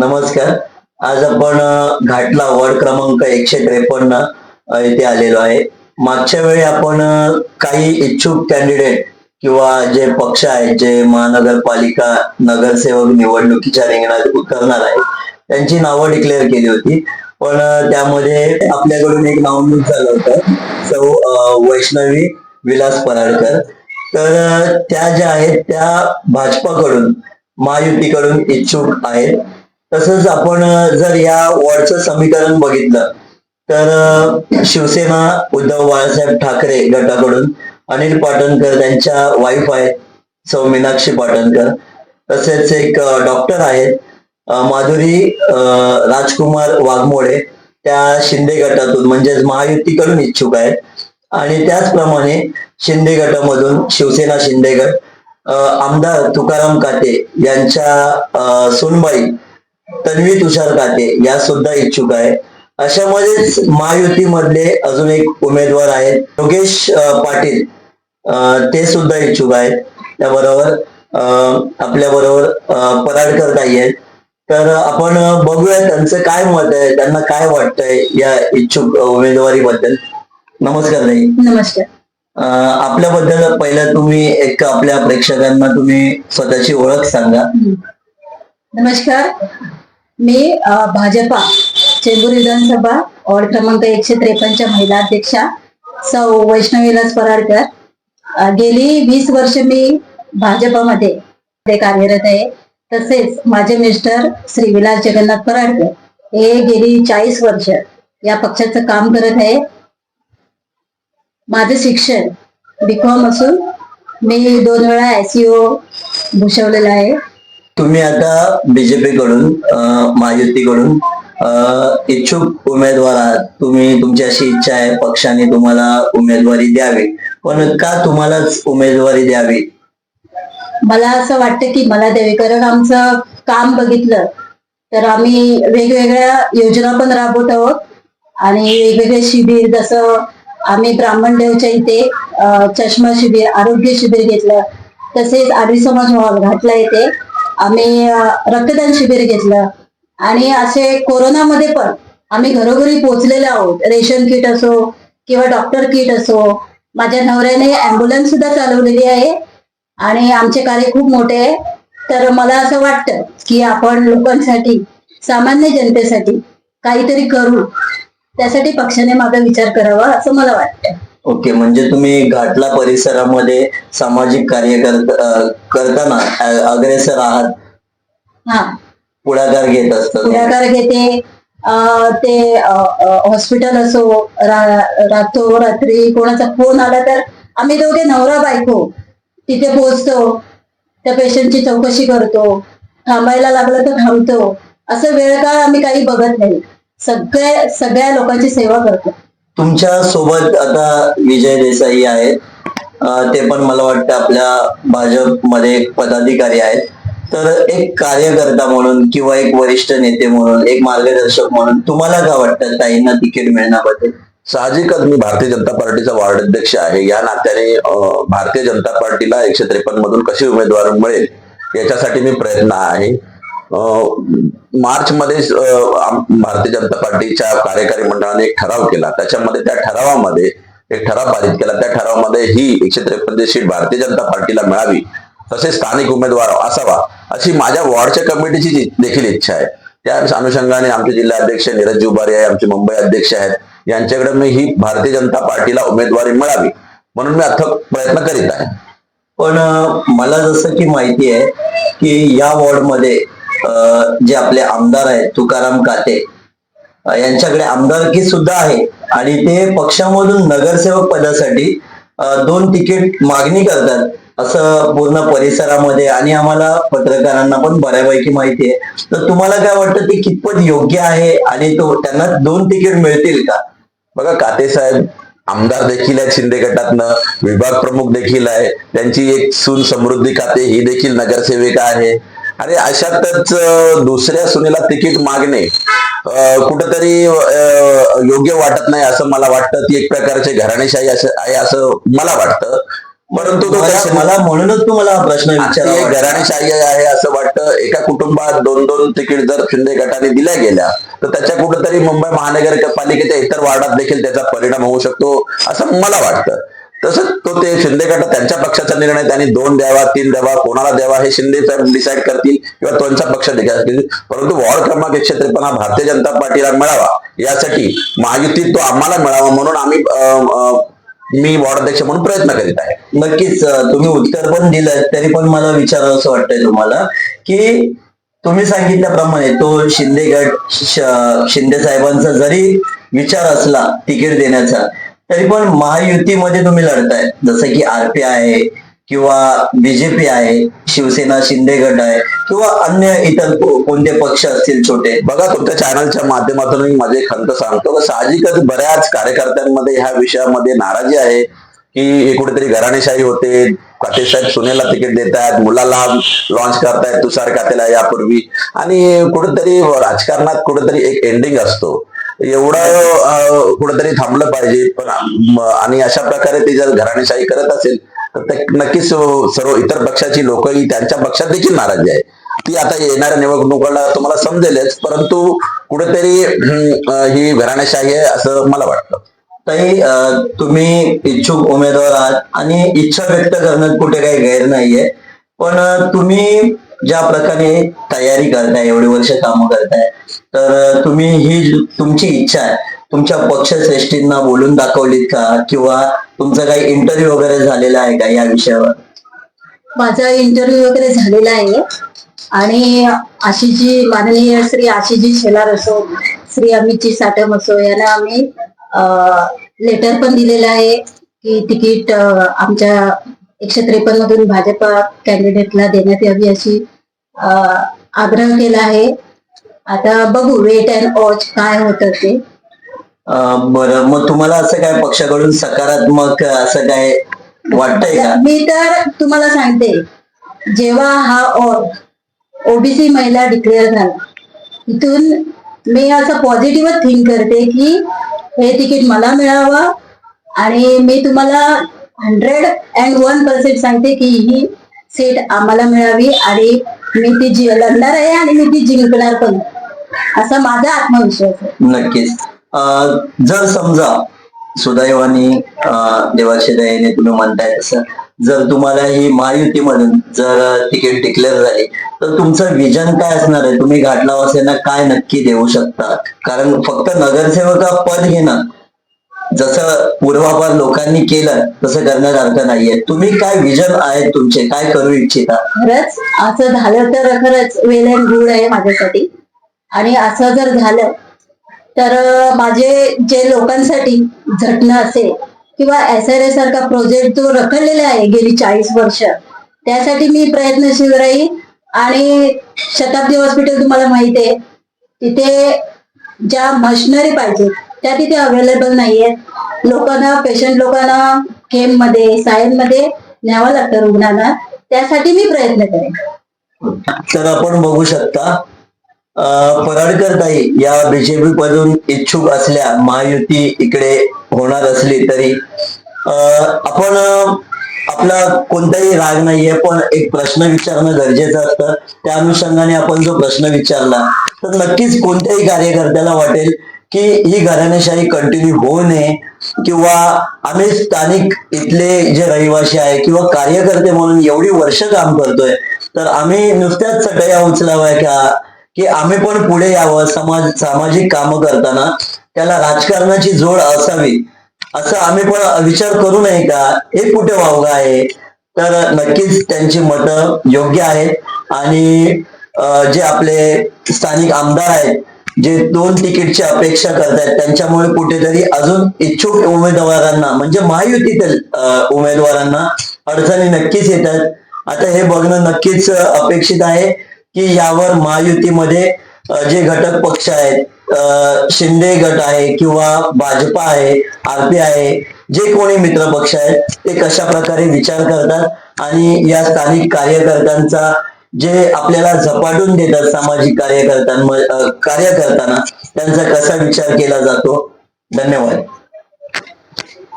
नमस्कार. आज आपण घाटला वॉर्ड क्रमांक एकशे त्रेपन्न इथे येथे आलेलो आहे. मागच्या वेळी आपण काही इच्छुक कॅन्डिडेट किंवा जे पक्ष आहेत जे महानगरपालिका नगरसेवक निवडणुकीच्या रिंगणात उतरणार आहे त्यांची नावं डिक्लेअर केली होती. पण त्यामध्ये आपल्याकडून एक नावनोंद झालं होतं. सौ वैष्णवी विलास पराडकर. तर त्या ज्या आहेत त्या भाजपाकडून महायुतीकडून इच्छुक आहेत. तसंच आपण जर या वॉर्डचं समीकरण बघितलं तर शिवसेना उद्धव बाळासाहेब ठाकरे गटाकडून अनिल पाटणकर त्यांच्या वाईफ आहेत सौ मीनाक्षी पाटणकर. तसेच एक डॉक्टर आहेत माधुरी राजकुमार वाघमोडे. त्या शिंदे गटातून म्हणजेच महायुतीकडून इच्छुक आहेत. आणि त्याचप्रमाणे शिंदे गटामधून शिवसेना शिंदे गट आमदार तुकाराम काटे यांच्या सोनबाई तन्वी तुषार काते या सुद्धा इच्छुक आहेत अशामध्येच महायुतीमधले अजून एक उमेदवार आहेत योगेश पाटील. ते सुद्धा इच्छुक आहेत. त्याबरोबर आपल्या बरोबर पराडकर ताई आहेत. तर आपण बघूया त्यांचं काय मत आहे त्यांना काय वाटतंय या इच्छुक उमेदवारीबद्दल. नमस्कार ताई. नमस्कार. आपल्याबद्दल पहिलं तुम्ही एक आपल्या प्रेक्षकांना तुम्ही स्वतःची ओळख सांगा. नमस्कार. मी भाजपा चेंबूर विधानसभा वॉर्ड क्रमांक एकशे त्रेपन्नच्या महिला अध्यक्षा सौ वैष्णवीलास पराडकर. गेली वीस वर्ष मी भाजपामध्ये ते कार्यरत आहे. तसेच माझे मिस्टर श्री विलास जगन्नाथ पराडकर हे गेली चाळीस वर्ष या पक्षाचं काम करत आहे. माझं शिक्षण बीकॉम असून मी दोन वेळा एसईओ भूषवलेला आहे. तुम्ही आता बीजेपी कडून महायुतीकडून इच्छुक उमेदवार आहात. तुम्ही तुमची अशी इच्छा आहे पक्षाने तुम्हाला उमेदवारी द्यावी. पण का तुम्हालाच उमेदवारी द्यावी? मला असं वाटतं की मला द्यावी कारण आमचं काम बघितलं तर आम्ही वेगवेगळ्या योजना पण राबवत आहोत. आणि वेगवेगळे शिबिर जसं आम्ही ब्राह्मणदेवच्या इथे चष्मा शिबिर आरोग्य शिबिर घेतलं तसेच आर्य समाज घाटला येते आम्ही रक्तदान शिबिर घेतलं. आणि असे कोरोनामध्ये पण आम्ही घरोघरी पोहोचलेले आहोत. रेशन किट असो किंवा डॉक्टर किट असो माझ्या नवऱ्याने अँब्युलन्स सुद्धा चालवलेली आहे. आणि आमचे कार्य खूप मोठे आहे. तर मला असं वाटतं की आपण लोकांसाठी सामान्य जनतेसाठी काहीतरी करू. त्यासाठी पक्षाने माझा विचार करावा असं मला वाटतं. ओके म्हणजे तुम्ही घाटला परिसरामध्ये सामाजिक कार्य करत करताना अग्रेसर आहात? हा. पुढाकार घेत असतात. पुढाकार घेते. अं, ते हॉस्पिटल असो रा- रातो रात्री कोणाचा फोन आला तर आम्ही दोघे नवरा बायको तिथे पोहोचतो. त्या पेशंटची चौकशी करतो. थांबायला लागलं तर थांबतो. असं वेळ काळ आम्ही काही बघत नाही. सगळ्या सगळ्या लोकांची सेवा करतो. तुमच्यासोबत आता विजय देसाई आहेत. ते पण मला वाटतं आपल्या भाजपमध्ये मध्ये पदाधिकारी आहेत. तर एक कार्यकर्ता म्हणून किंवा एक वरिष्ठ नेते म्हणून एक मार्गदर्शक म्हणून तुम्हाला काय वाटतं ताईंना तिकीट मिळण्याबद्दल? साहजिकच मी भारतीय जनता पार्टीचा वार्ड अध्यक्ष आहे. या नात्याने भारतीय जनता पार्टीला एकशे त्रेपन्न मधून कशी उमेदवार मिळेल याच्यासाठी मी प्रयत्न आहे. मार्च मध्ये भारतीय जनता पार्टीच्या कार्यकारी मंडळाने एक ठराव केला. त्याच्यामध्ये त्या ठरावामध्ये एक ठराव पारित केला. त्या ठरावामध्ये ही एकशे त्रेपन्न सीट भारतीय जनता पार्टीला मिळावी तसेच स्थानिक उमेदवार असावा अशी माझ्या वॉर्डच्या कमिटीची जी- देखील इच्छा आहे. त्या अनुषंगाने आमचे जिल्हाध्यक्ष नीरज जुबारी आहे आमचे मुंबई अध्यक्ष आहेत. यांच्याकडे मी ही भारतीय जनता पार्टीला उमेदवारी मिळावी म्हणून मी अथक प्रयत्न करीत आहे. पण मला जसं की माहिती आहे की या वॉर्डमध्ये जे आपले आमदार आहेत तुकाराम काते यांच्याकडे आमदारकी सुद्धा आहे. आणि ते पक्षामधून नगरसेवक पदासाठी दोन तिकीट मागणी करतात. असं पूर्ण परिसरामध्ये आणि आम्हाला पत्रकारांना पण बऱ्यापैकी माहिती आहे. तर तुम्हाला काय वाटतं ते कितपत योग्य आहे? आणि तो त्यांना दोन तिकीट मिळतील का? बघा काते साहेब आमदार देखील आहेत शिंदे गटातनं विभाग प्रमुख देखील आहे. त्यांची एक सून समृद्धी काते ही देखील नगरसेविका आहे. आणि अशातच दुसऱ्या सुनेला तिकीट मागणे कुठंतरी योग्य वाटत नाही असं मला वाटतं. ती एक प्रकारची घराणेशाही असं आहे असं मला वाटतं. परंतु तो मला म्हणूनच तुम्हाला हा प्रश्न विचारावा घराणेशाही आहे असं वाटतं. एका कुटुंबात दोन दोन तिकीट जर शिंदे गटाने दिल्या गेल्या तर त्याच्या कुठेतरी मुंबई महानगरपालिकेच्या इतर वार्डात देखील त्याचा परिणाम होऊ शकतो असं मला वाटतं. तसंच तो ते शिंदे गटात त्यांच्या पक्षाचा निर्णय त्यांनी दोन द्यावा तीन द्यावा कोणाला द्यावा हे शिंदे साहेब डिसाईड करतील किंवा त्यांचा पक्ष देखील परंतु वॉर्ड क्रमांक एकशे त्रेपन्न भारतीय जनता पार्टीला मिळावा यासाठी महायुतीत तो आम्हाला मिळावा म्हणून आम्ही मी वॉर्ड अध्यक्ष म्हणून प्रयत्न करीत आहे. नक्कीच तुम्ही उत्तर पण दिलं तरी पण मला विचारावं असं वाटतंय तुम्हाला की तुम्ही सांगितल्याप्रमाणे तो शिंदे गट शिंदे साहेबांचा जरी विचार असला तिकीट देण्याचा तरी पण महायुतीमध्ये तुम्ही लढताय. जसं की आरपी आहे किंवा बीजेपी आहे शिवसेना शिंदे गट आहे किंवा अन्य इतर कोणते पक्ष असतील छोटे. बघा तुमच्या चॅनलच्या माध्यमातून मी माझी खंत सांगतो. साहजिकच बऱ्याच कार्यकर्त्यांमध्ये ह्या विषयामध्ये नाराजी आहे की कुठेतरी घराणेशाही होते. काटे साहेब सुनेला तिकीट देतात मुलाला लॉन्च करतायत तुषार कातेला यापूर्वी. आणि कुठेतरी राजकारणात कुठेतरी एक एंडिंग असतो. एवढं कुठेतरी थांबलं पाहिजे. पण आणि अशा प्रकारे ते जर घराणेशाही करत असेल तर ते नक्कीच सर्व इतर पक्षाची लोकही त्यांच्या पक्षात देखील नाराजी आहे. ती आता येणाऱ्या निवडणुकाला तुम्हाला समजेलच परंतु कुठेतरी ही घराणेशाही आहे असं मला वाटतं. ताई तुम्ही इच्छुक उमेदवार आहात आणि इच्छा व्यक्त करण्यात कुठे काही गैर नाहीये. पण तुम्ही ज्या प्रकारे तयारी करताय एवढे वर्ष काम करताय तर तुम्ही ही तुमची इच्छा आहे तुमच्या पक्षश्रेष्ठींना बोलून दाखवलीत का? किंवा तुमचा काही इंटरव्ह्यू वगैरे झालेला आहे का या विषयावर? माझा इंटरव्ह्यू वगैरे झालेला आहे. आणि आशिषजी माननीय श्री आशिषजी शेलार असो श्री अमितजी साटम असो यांना आम्ही लेटर पण दिलेलं आहे की तिकीट आमच्या एकशे त्रेपन्न मधून भाजपा कॅन्डिडेटला देण्यात यावी अशी आग्रह केला आहे. आता बघू वेट अँड वॉच काय होतं ते. बरं. मग तुम्हाला असं काय पक्षाकडून सकारात्मक असं काय वाटतंय का? मी तर तुम्हाला सांगते जेव्हा हा ओबीसी महिला डिक्लेअर झाला इथून मी असं पॉझिटिव्ह थिंक करते की हे तिकीट मला मिळावं आणि मी तुम्हाला हंड्रेड अँड वन पर्सेंट सांगते की ही सीट आम्हाला मिळावी आणि मी ती जी लढणार आहे आणि मी ती जिंकणार पण. असा माझा आत्मविश्वास आहे. नक्कीच. जर समजा सुदैवाने अं, देवाच्या तुम्ही म्हणताय तसं जर तुम्हाला ही महायुतीमधून जर तिकीट डिक्लेअर झाली तर तुमचं विजन काय असणार आहे? तुम्ही घाटलावासेना काय नक्की देऊ शकता? कारण फक्त नगरसेवका पद घेणं जसं पूर्वापार लोकांनी केलं तसं करण्यात अर्थ नाहीये. तुम्ही काय विजन आहे तुमचे? काय करू इच्छिता? खरंच असं झालं तर खरंच वेल अँड गुड आहे माझ्यासाठी. आणि असं जर झालं तर माझे जे लोकांसाठी झटणं असेल किंवा एस आर सारखा प्रोजेक्ट जो रखडलेला आहे गेली चाळीस वर्ष त्यासाठी मी प्रयत्नशील राहील आणि शताब्दी हॉस्पिटल तुम्हाला माहिती आहे तिथे ज्या मशिनरी पाहिजेत त्या तिथे अवेलेबल नाहीये लोकांना पेशंट लोकांना केममध्ये सायनमध्ये न्यावं लागतं रुग्णांना. त्यासाठी मी प्रयत्न करेन. तर आपण बघू शकता पराडकर ताई या बीजेपी मधून इच्छुक असल्या महायुती इकडे होणार असली तरी आपण आपला कोणताही राग नाहीये पण एक प्रश्न विचारणं गरजेचं असतं. त्या अनुषंगाने आपण जो प्रश्न विचारला तर नक्कीच कोणत्याही कार्यकर्त्याला वाटेल की ही घराणेशाही कंटिन्यू होऊ नये किंवा आम्ही स्थानिक इथले जे रहिवासी आहे किंवा कार्यकर्ते म्हणून एवढी वर्ष काम करतोय तर आम्ही नुसत्याच चटया उचलाव्या का? की आम्ही पण पुढे यावं समाज सामाजिक कामं करताना त्याला राजकारणाची जोड असावी असं आम्ही पण विचार करू नये का? हे कुठे वावगा आहे? तर नक्कीच त्यांची मतं योग्य आहेत आणि जे आपले स्थानिक आमदार आहेत जे दोन तिकीटची अपेक्षा करतात त्यांच्यामुळे कुठेतरी अजून इच्छुक उमेदवारांना म्हणजे महायुतीतील उमेदवारांना अडचणी नक्कीच येतात. आता हे बघणं नक्कीच अपेक्षित आहे की यावर महायुतीमध्ये जे घटक पक्ष आहेत शिंदे गट आहे किंवा भाजपा आहे आरपी आहे जे कोणी मित्र पक्ष आहेत ते कशा प्रकारे विचार करतात आणि या स्थानिक कार्यकर्त्यांचा जे आपल्याला झपाटून देतात सामाजिक कार्यकर्त्यां कार्य करताना त्यांचा कसा विचार केला जातो? धन्यवाद.